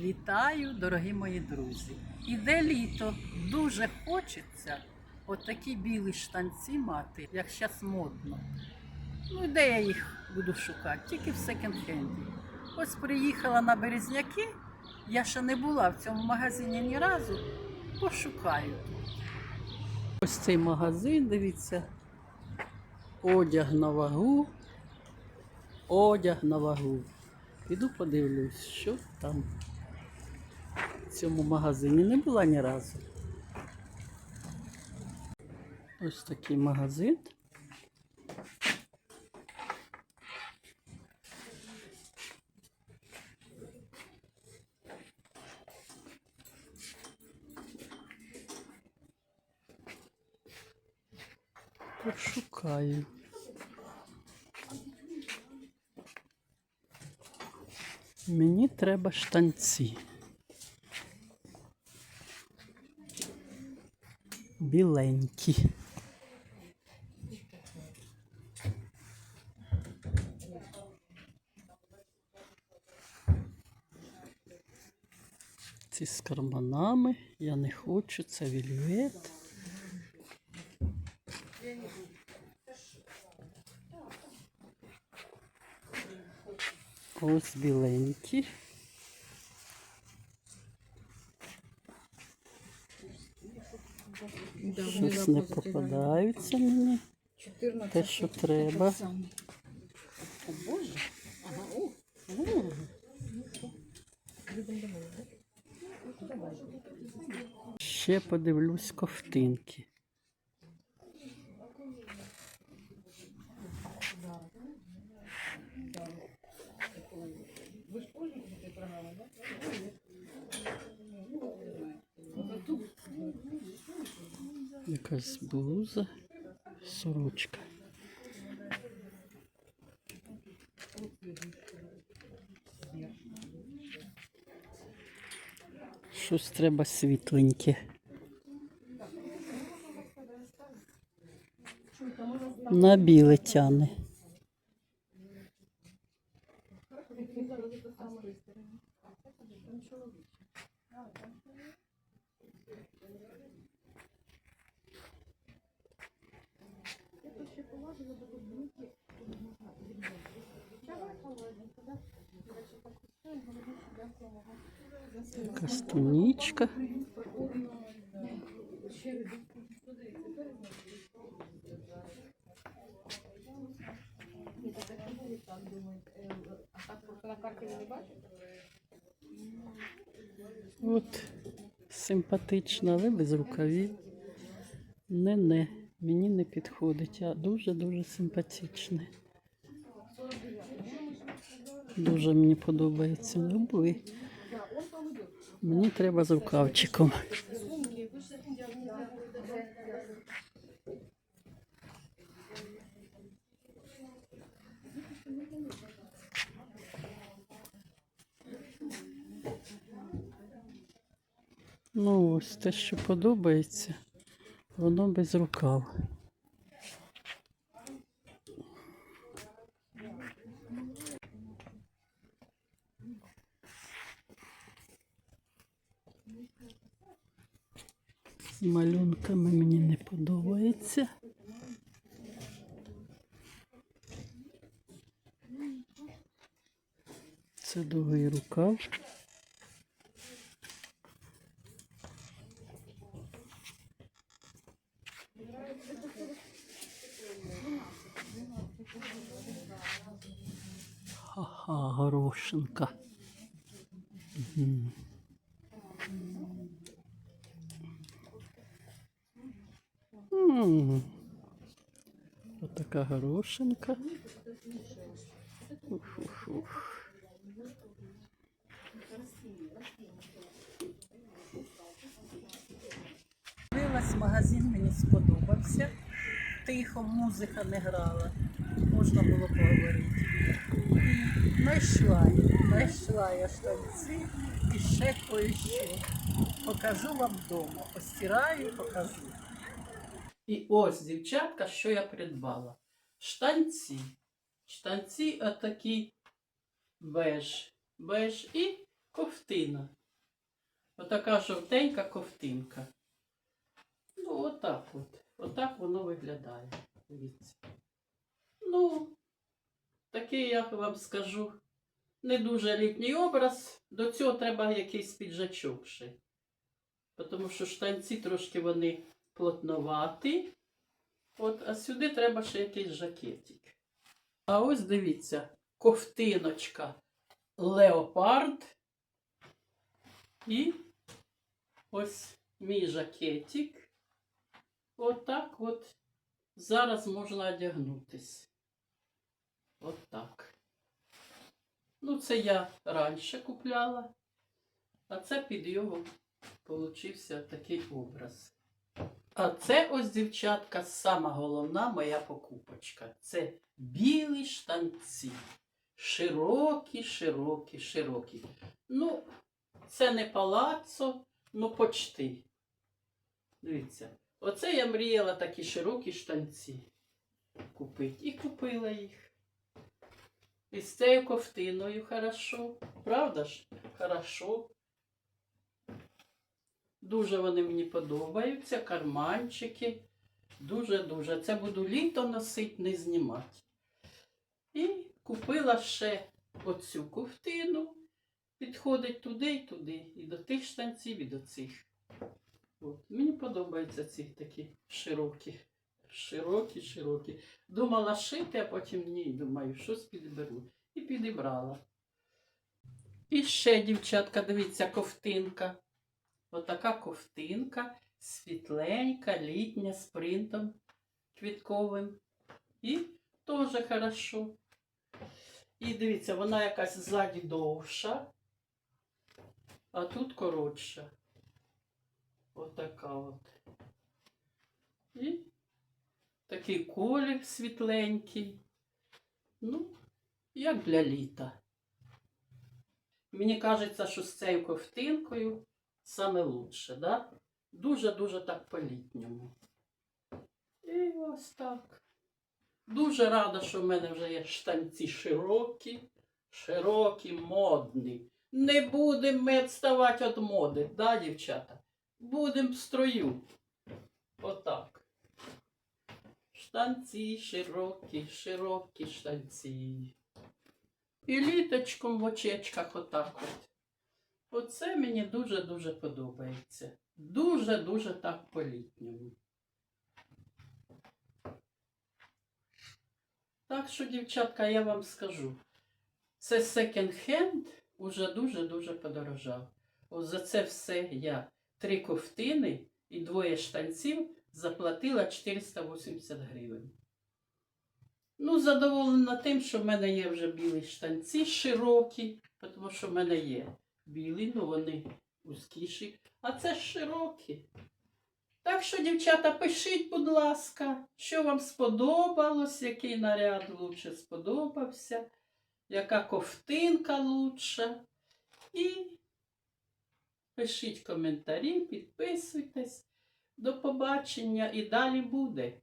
Вітаю, дорогі мої друзі! Іде літо, дуже хочеться отакі білі штанці мати, як зараз модно. Ну, де я їх буду шукати? Тільки в секонд-хенді. Ось приїхала на Березняки, я ще не була в цьому магазині ні разу, пошукаю. Ось цей магазин, дивіться, одяг на вагу, одяг на вагу. Піду подивлюсь, що там цьому магазині. Не була ні разу. Ось такий магазин. Пошукаю. Мені треба штанці. Біленькі. Ці з карманами. Я не хочу, це вільвет. Ось біленькі. Щось не попадаються мені. Те, що треба. О Боже. Ага, о. о. Ще подивлюсь ковтинки. Якась блуза, сорочка. Щось треба світленьке. На біле тяне. Якась тунічка. От симпатична, але без рукавів. Не-не, мені не підходить, а дуже-дуже симпатичне. Дуже мені подобається. Люблю. Мені треба з рукавчиком. Ну, ось те, що подобається, воно без рукав. З малюнками мені не подобається. Це довгий рукав. Ага, горошинка. Мгм. Ось така горошинка. Дивилась, магазин мені сподобався. Тихо, музика не грала. Можна було поговорити. І знайшла, я, знайшла я штанці і ще кое-що. Покажу вам вдома. Постираю покажу. І ось, дівчатка, що я придбала. Штанці. Штанці отакі беж. Беж і ковтина. Отака жовтенька ковтинка. Ну, отак от. Отак воно виглядає. Дивіться. Ну, такий, я вам скажу, не дуже літній образ. До цього треба якийсь піджачок ще. Тому що штанці трошки вони плотноваті. От, а сюди треба ще якийсь жакетик. А ось дивіться, ковтиночка леопард. І ось мій жакетик. Отак от зараз можна одягнутись. Отак. Ну, це я раніше купляла, а це під його получився такий образ. А це ось, дівчатка, сама головна моя покупочка. Це білі штанці. Широкі, широкі, широкі. Ну, це не палацо, ну почти. Дивіться, оце я мріяла такі широкі штанці купити. І купила їх. І з цією ковтиною хорошо. Правда ж? Хорошо. Дуже вони мені подобаються, карманчики. Дуже-дуже. Це буду літо носити, не знімати. І купила ще оцю ковтину. Підходить туди і туди. І до тих штанців, і до цих. От. Мені подобаються ці такі широкі. Широкі, широкі. Думала шити, а потім ні. Думаю, щось підберу. І підібрала. І ще, дівчатка, дивіться, ковтинка. Отака ковтинка, світленька, літня, з принтом квітковим. І теж хорошо. І дивіться, вона якась ззаді довша, а тут коротша. Отака от. І такий колір світленький. Ну, як для літа. Мені кажеться, що з цією ковтинкою саме лучше, да? Дуже-дуже так по-літньому. І ось так. Дуже рада, що в мене вже є штанці широкі, широкі, модні. Не будемо ми відставати від моди, да, дівчата? Будемо в строю. Отак. Штанці широкі, широкі штанці. І літочком в очечках отак от. Оце мені дуже-дуже подобається. Дуже-дуже так по-літньому. Так що, дівчатка, я вам скажу, це секонд-хенд уже дуже-дуже подорожав. Ось за це все я три ковтини і двоє штанців заплатила 480 гривень. Ну, задоволена тим, що в мене є вже білі штанці широкі, тому що в мене є білі, ну вони вузькіші, а це широкі. Так що, дівчата, пишіть, будь ласка, що вам сподобалось, який наряд лучше сподобався, яка ковтинка лучша. І пишіть коментарі, підписуйтесь. До побачення і далі буде.